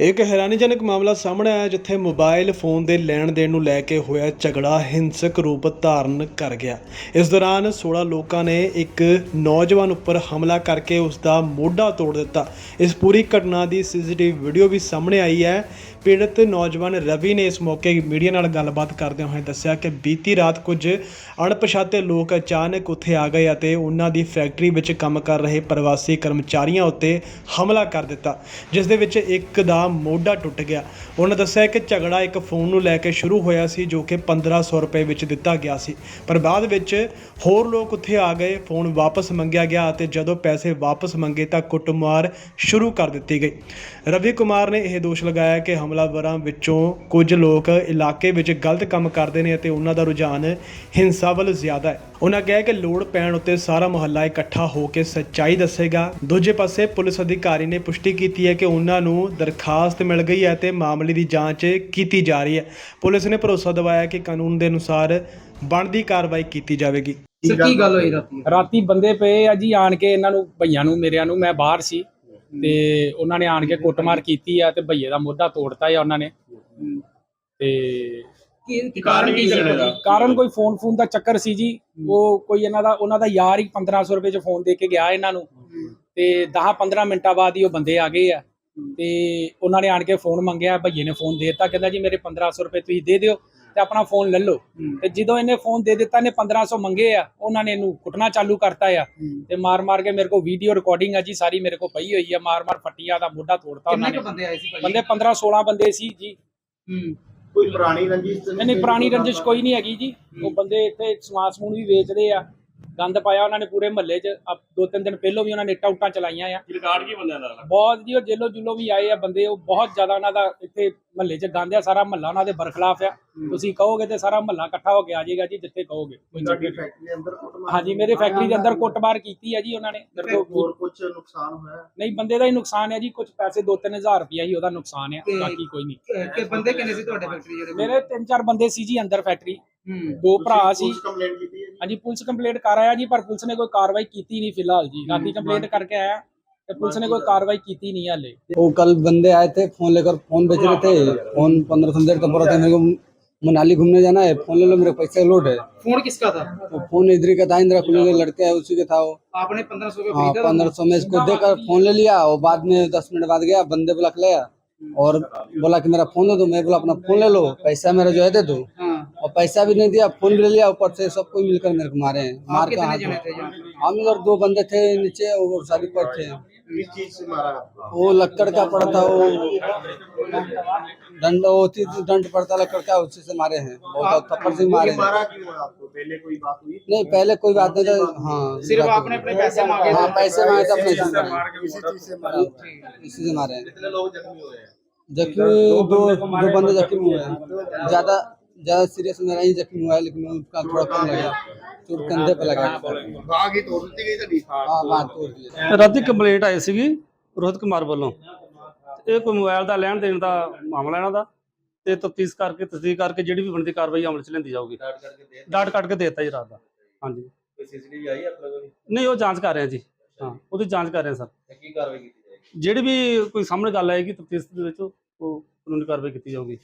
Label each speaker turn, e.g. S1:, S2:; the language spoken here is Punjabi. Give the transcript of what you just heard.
S1: ਇੱਕ ਹੈਰਾਨੀਜਨਕ ਮਾਮਲਾ ਸਾਹਮਣੇ ਆਇਆ ਜਿੱਥੇ ਮੋਬਾਈਲ ਫੋਨ ਦੇ ਲੈਣ ਦੇਣ ਨੂੰ ਲੈ ਕੇ ਹੋਇਆ ਝਗੜਾ ਹਿੰਸਕ ਰੂਪ ਧਾਰਨ ਕਰ ਗਿਆ। ਇਸ ਦੌਰਾਨ 16 ਲੋਕਾਂ ਨੇ ਇੱਕ ਨੌਜਵਾਨ ਉੱਪਰ ਹਮਲਾ ਕਰਕੇ ਉਸ ਦਾ ਮੋਢਾ ਤੋੜ ਦਿੱਤਾ। ਇਸ ਪੂਰੀ ਘਟਨਾ ਦੀ ਸੀਸੀਟੀਵੀ ਵੀਡੀਓ ਵੀ ਸਾਹਮਣੇ ਆਈ ਹੈ। ਪੀੜਤ ਨੌਜਵਾਨ ਰਵੀ ਨੇ ਇਸ ਮੌਕੇ ਮੀਡੀਆ ਨਾਲ ਗੱਲਬਾਤ ਕਰਦਿਆਂ ਹੋਏ ਦੱਸਿਆ ਕਿ ਬੀਤੀ ਰਾਤ ਕੁਝ ਅਣਪਛਾਤੇ ਲੋਕ ਅਚਾਨਕ ਉੱਥੇ ਆ ਗਏ ਅਤੇ ਉਹਨਾਂ ਦੀ ਫੈਕਟਰੀ ਵਿੱਚ ਕੰਮ ਕਰ ਰਹੇ ਪ੍ਰਵਾਸੀ ਕਰਮਚਾਰੀਆਂ ਉੱਤੇ ਹਮਲਾ ਕਰ ਦਿੱਤਾ, ਜਿਸ ਦੇ ਵਿੱਚ ਇੱਕ ਦਾ ਮੋਢਾ ਟੁੱਟ ਗਿਆ। ਉਹਨਾਂ ਦੱਸਿਆ ਕਿ ਝਗੜਾ ਇੱਕ ਫੋਨ ਨੂੰ ਲੈ ਕੇ ਸ਼ੁਰੂ ਹੋਇਆ ਸੀ, ਜੋ ਕਿ 1500 ਰੁਪਏ ਵਿੱਚ ਦਿੱਤਾ ਗਿਆ ਸੀ। ਪਰ ਬਾਅਦ ਵਿੱਚ ਹੋਰ ਲੋਕ ਉੱਥੇ ਆ ਗਏ, ਫੋਨ ਵਾਪਸ ਮੰਗਿਆ ਗਿਆ ਅਤੇ ਜਦੋਂ ਪੈਸੇ ਵਾਪਸ ਮੰਗੇ ਤਾਂ ਕੁੱਟਮਾਰ ਸ਼ੁਰੂ ਕਰ ਦਿੱਤੀ ਗਈ। ਰਵੀ ਕੁਮਾਰ ਨੇ ਇਹ ਦੋਸ਼ ਲਗਾਇਆ ਕਿ ਹਮਲਾਵਰਾਂ ਵਿੱਚੋਂ ਕੁਝ ਲੋਕ ਇਲਾਕੇ ਵਿੱਚ ਗਲਤ ਕੰਮ ਕਰਦੇ ਨੇ ਅਤੇ ਉਹਨਾਂ ਦਾ ਰੁਝਾਨ ਹਿੰਸਾ ਵੱਲ ਜ਼ਿਆਦਾ ਹੈ। ਉਹਨਾਂ ਕਿਹਾ ਕਿ ਲੋੜ ਪੈਣ ਉੱਤੇ ਸਾਰਾ ਮੁਹੱਲਾ ਇਕੱਠਾ ਹੋ ਕੇ ਸੱਚਾਈ ਦੱਸੇਗਾ। ਦੂਜੇ ਪਾਸੇ ਪੁਲਿਸ ਅਧਿਕਾਰੀ ਨੇ ਪੁਸ਼ਟੀ ਕੀਤੀ ਹੈ ਕਿ ਉਹਨਾਂ ਨੂੰ ਦਰਖਾਸਤ ਮਿਲ ਗਈ ਹੈ ਤੇ ਮਾਮਲੇ ਦੀ ਜਾਂਚ ਕੀਤੀ ਜਾ ਰਹੀ ਹੈ। ਪੁਲਿਸ ਨੇ ਭਰੋਸਾ ਦਿਵਾਇਆ ਕਿ ਕਾਨੂੰਨ ਦੇ ਅਨੁਸਾਰ ਬਣਦੀ ਕਾਰਵਾਈ ਕੀਤੀ ਜਾਵੇਗੀ।
S2: ਸਰ ਕੀ ਗੱਲ ਹੋਈ ਰਾਤੀ?
S3: ਰਾਤੀ ਬੰਦੇ ਪਏ ਆ ਜੀ ਆਣ ਕੇ ਇਹਨਾਂ ਨੂੰ ਭਈਆਂ ਨੂੰ ਮੇਰਿਆਂ ਨੂੰ ਮੈਂ ਬਾਹਰ ਸੀ ਤੇ ਉਹਨਾਂ ਨੇ ਆਣ ਕੇ ਕੁੱਟਮਾਰ ਕੀਤੀ ਆ ਤੇ ਭਈਏ ਦਾ ਮੋਢਾ ਤੋੜਤਾ ਆ ਉਹਨਾਂ ਨੇ। ਤੇ
S2: ਕੀ ਕਾਰਨ ਕੀ ਝਗੜੇ ਦਾ
S3: ਕਾਰਨ ਕੋਈ ਫੋਨ ਫੋਨ ਦਾ ਚੱਕਰ ਸੀ ਜੀ। ਉਹ ਕੋਈ ਇਹਨਾਂ ਦਾ ਉਹਨਾਂ ਦਾ ਯਾਰ ਹੀ 1500 ਰੁਪਏ ਚ ਫੋਨ ਦੇ ਕੇ ਗਿਆ ਇਹਨਾਂ ਨੂੰ। ਤੇ 10 15 ਮਿੰਟਾਂ ਬਾਅਦ ਹੀ ਉਹ ਬੰਦੇ ਆ ਗਏ ਆ। ਤੇ ਉਹਨਾਂ ਨੇ ਆਣ ਕੇ ਫੋਨ ਮੰਗਿਆ ਭਈਏ ਨੇ ਫੋਨ ਦੇ ਦਿੱਤਾ ਕਹਿੰਦਾ ਜੀ ਮੇਰੇ 1500 ਰੁਪਏ ਤੁਸੀਂ ਦੇ ਦਿਓ ਤੇ ਆਪਣਾ ਫੋਨ ਲੈ ਲਓ। ਤੇ ਜਦੋਂ ਇਹਨੇ ਫੋਨ ਦੇ ਦਿੱਤਾ ਨੇ 1500 ਮੰਗੇ ਆ ਉਹਨਾਂ ਨੇ ਇਹਨੂੰ ਕੁੱਟਣਾ ਚਾਲੂ ਕਰਤਾ ਆ। ਤੇ ਮਾਰ ਮਾਰ ਕੇ ਮੇਰੇ ਕੋਲ ਵੀਡੀਓ ਰਿਕਾਰਡਿੰਗ ਆ ਜੀ ਸਾਰੀ ਮੇਰੇ ਕੋਲ ਪਈ ਹੋਈ ਆ ਮਾਰ ਮਾਰ ਫੱਟੀਆਂ ਦਾ ਮੋਢਾ ਤੋੜਤਾ ਉਹਨਾਂ
S2: ਕਿੰਨੇ
S3: ਨੇ।
S2: ਬੰਦੇ ਆਏ ਸੀ
S3: ਬੰਦੇ 15 16 ਬੰਦੇ ਸੀ ਜੀ।
S2: ਹੂੰ।
S4: ਕੋਈ ਪੁਰਾਣੀ ਰੰਜਿਸ਼
S3: ਨਹੀਂ ਪੁਰਾਣੀ ਰੰਜਿਸ਼ ਕੋਈ ਨਹੀਂ ਹੈਗੀ ਜੀ। ਉਹ ਬੰਦੇ ਇੱਥੇ ਸਮਾਨ ਸਮੂਨ ਵੀ ਵੇਚਦੇ ਆ। ਗੰਦ ਪਾਇਆ ਉਹਨਾਂ ਨੇ ਪੂਰੇ ਮਹੱਲੇ 'ਚ। ਅਬ ਦੋ ਤਿੰਨ ਦਿਨ ਪਹਿਲਾਂ ਵੀ ਉਹਨਾਂ ਨੇ ਇੱਟਾਂ ਉੱਟਾਂ ਚਲਾਈਆਂ ਆ।
S5: ਰਿਕਾਰਡ ਕੀ ਬੰਦਿਆਂ ਦਾ?
S3: ਬਹੁਤ ਜੀ ਉਹ ਜੇਲੋ ਜੁਲੋ ਵੀ ਆਏ ਆ ਬੰਦੇ ਉਹ ਬਹੁਤ ਜ਼ਿਆਦਾ ਉਹਨਾਂ ਦਾ ਇੱਥੇ ਮਹੱਲੇ 'ਚ ਗੰਦ ਆ ਸਾਰਾ ਮਹੱਲਾ ਉਹਨਾਂ ਦੇ ਬਰਖਲਾਫ ਆ। ਤੁਸੀਂ ਕਹੋਗੇ ਤੇ ਸਾਰਾ ਮਹੱਲਾ ਇਕੱਠਾ ਹੋ ਕੇ ਆ ਜਾਏਗਾ ਜੀ ਜਿੱਥੇ ਕਹੋਗੇ। ਕੋਈ
S4: ਤੁਹਾਡੀ
S3: ਚੱਕਰ ਨਹੀਂ।
S4: ਫੈਕਟਰੀ ਦੇ ਅੰਦਰ ਕੁੱਟਮਾਰ
S3: ਹਾਂਜੀ ਮੇਰੇ ਫੈਕਟਰੀ ਦੇ ਅੰਦਰ ਕੁੱਟਮਾਰ ਕੀਤੀ ਹੈ ਜੀ ਉਹਨਾਂ ਨੇ। ਮੇਰੇ ਕੋਲ
S4: ਹੋਰ ਕੁਝ ਨੁਕਸਾਨ ਹੋਇਆ?
S3: ਨਹੀਂ ਬੰਦੇ ਦਾ ਹੀ ਨੁਕਸਾਨ ਹੈ ਜੀ ਕੁਝ ਪੈਸੇ 2-3000 ਰੁਪਇਆ ਹੀ ਉਹਦਾ ਨੁਕਸਾਨ
S2: ਤੇ-
S3: ਬਾਕੀ ਕੋਈ ਨਹੀਂ।
S2: ਕਿ ਬੰਦੇ ਕਿੰਨੇ ਸੀ ਤੁਹਾਡੇ ਫੈਕਟਰੀ ਜਿਹੜੇ
S3: ਮੇਰੇ ਤਿੰਨ ਚਾਰ ਬੰਦੇ ਸੀ ਜੀ ਅੰਦਰ ਫੈਕਟਰੀ ਦੋ ਭਰਾ ਸੀ
S4: ਕੰਪਲੇਂਟ ਕੀਤੀ ਹੈ ਜੀ
S3: ਹਾਂਜੀ ਪੁਲਿਸ ਕੰਪਲੇਂਟ ਕਰ ਆਇਆ ਜੀ ਪਰ ਪੁਲਿਸ ਨੇ ਕੋਈ ਕਾਰਵਾਈ ਕੀਤੀ ਨਹੀਂ ਫਿਲਹਾਲ ਜੀ ਰਾਤੀ ਕੰਪਲੇਂਟ ਕਰਕੇ ਆਇਆ ਤੇ ਪੁਲਿਸ ਨੇ ਕੋਈ ਕਾਰਵਾਈ ਕੀਤੀ नहीं हाले
S6: वो कल बंदे आए थे फोन लेकर फोन बेच रहे थे फोन पंद्रह सौ देर तक बोल रहे थे मेरे को मनाली घूमने जाना है फोन ले लो मेरे पैसे लोड है
S2: फोन किसका था
S6: तो फोन इधर ही का था इंदिरा कुली के लड़के है उसी के था वो
S2: आपने पंद्रह सौ
S6: हाँ पंद्रह सौ में इसको देकर फोन ले लिया और बाद में दस मिनट बाद गया बंदे बुला के लाया और बोला कि मेरा फोन दे दो मैं बोला अपना फोन ले लो पैसा मेरा जो है दे दो
S2: हाँ
S6: और पैसा भी नहीं दिया फ़ोन भी ले लिया ऊपर से सबको मिलकर मेरे को मारे हैं मार के हाथ में- हम इधर दो बंदे थे नीचे और सारी पर थे।
S4: किस चीज़ से मारा? आपको
S6: वो लक्कड़ का पड़ता वो दंड वो थी दंड पड़ता लक्कड़ का उसी से मारे हैं। बहुत थप्पड़ से मारे हैं।
S4: मारा क्यों है आपको? पहले कोई बात हुई?
S6: नहीं पहले कोई बात नहीं था। हाँ
S2: सिर्फ़ आपने अपने पैसे मांगे
S6: हाँ पैसे मांगे थे अपने से मारे?
S4: किसी चीज़ से मारा?
S6: इसी से मारे हैं।
S4: कितने लोग जख्मी हुए हैं?
S6: जख्मी दो दो बंदे जख्मी हुए हैं। ज़्यादा ज्यादा सीरियस मेरा ही जख्मी हुआ है लेकिन उसका थोड़ा कम लगा चोट कंधे पे लगा
S4: भाग ही तोड़ दी गई थी
S6: हाँ बात तोड़ दिया
S7: ਰਾਤੀ ਕੰਪਲੇਂਟ ਆਈ ਸੀਗੀ ਰੋਹਿਤ ਕੁਮਾਰ ਵੱਲੋਂ ਇਹ ਕੋਈ ਮੋਬਾਈਲ ਦਾ ਲੈਣ ਦੇਣ ਦਾ ਮਾਮਲਾ ਇਹਨਾਂ ਦਾ ਤੇ ਤਫਤੀਸ਼ ਕਰਕੇ ਤਸਦੀਕ ਕਰਕੇ ਜਿਹੜੀ ਵੀ ਬਣਦੀ ਕਾਰਵਾਈ ਅਮਲ ਚ ਲੈਂਦੀ ਜਾਊਗੀ ਡਾਟ ਕੱਟ ਕੇ ਦੇਤਾ ਜੀ ਰਾਤ ਦਾ ਹਾਂਜੀ
S4: कोई सीसीटीवी आई है अपने को
S7: ਨਹੀਂ ਉਹ ਜਾਂਚ ਕਰ ਰਹੇ ਆ ਜੀ ਹਾਂ ਉਹਦੀ ਜਾਂਚ ਕਰ ਰਹੇ ਆ ਸਰ
S4: की कार्रवाई की जाएगी
S7: ਜਿਹੜੀ ਵੀ ਕੋਈ ਸਾਹਮਣੇ ਗੱਲ ਆਏਗੀ ਤਫਤੀਸ਼ ਦੇ ਵਿੱਚ ਉਹ ਕਾਨੂੰਨੀ ਕਾਰਵਾਈ ਕੀਤੀ ਜਾਊਗੀ